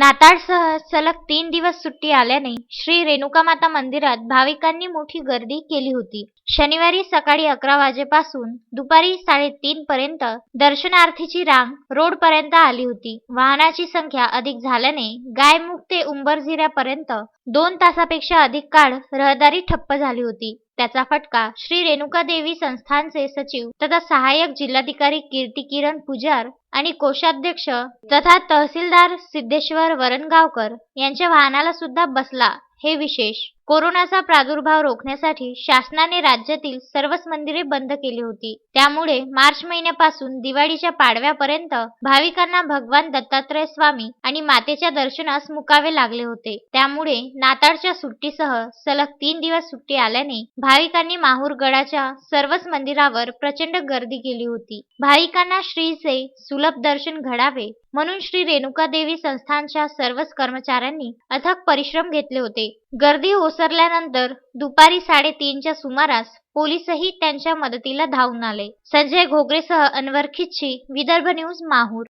नाताळसह सलग तीन दिवस सुट्टी आल्याने श्री रेणुकामाता मंदिरात भाविकांनी मोठी गर्दी केली होती. शनिवारी सकाळी अकरा वाजेपासून दुपारी साडेतीन पर्यंत दर्शनार्थीची रांग रोडपर्यंत आली होती. वाहनाची संख्या अधिक झाल्याने गायमुख ते उंबरझिऱ्यापर्यंत दोन तासापेक्षा अधिक काळ रहदारी ठप्प झाली होती. त्याचा फटका श्री रेणुका देवी संस्थानचे सचिव तथा सहाय्यक जिल्हाधिकारी कीर्ती किरण पुजार आणि कोषाध्यक्ष तथा तहसीलदार सिद्धेश्वर वरणगावकर यांच्या वाहनाला सुद्धा बसला. हे विशेष कोरोनाचा प्रादुर्भाव रोखण्यासाठी शासनाने राज्यातील सर्वच मंदिरे बंद केली होती. त्यामुळे मार्च महिन्यापासून दिवाळीच्या पाडव्यापर्यंत भाविकांना भगवान दत्तात्रय स्वामी आणि मातेच्या दर्शनास मुकावे लागले होते. त्यामुळे नाताळच्या सुट्टीसह सलग तीन दिवस सुट्टी आल्याने भाविकांनी माहूरगडाच्या सर्वच मंदिरावर प्रचंड गर्दी केली होती. भाविकांना श्रीचे सुलभ दर्शन घडावे म्हणून श्री रेणुका देवी संस्थानच्या सर्वच कर्मचाऱ्यांनी अथक परिश्रम घेतले होते. गर्दी ओसरल्यानंतर दुपारी साडेतीनच्या सुमारास पोलीसही त्यांच्या मदतीला धावून आले. संजय घोगरेसह अनवर खिच्ची विदर्भ न्यूज माहूर.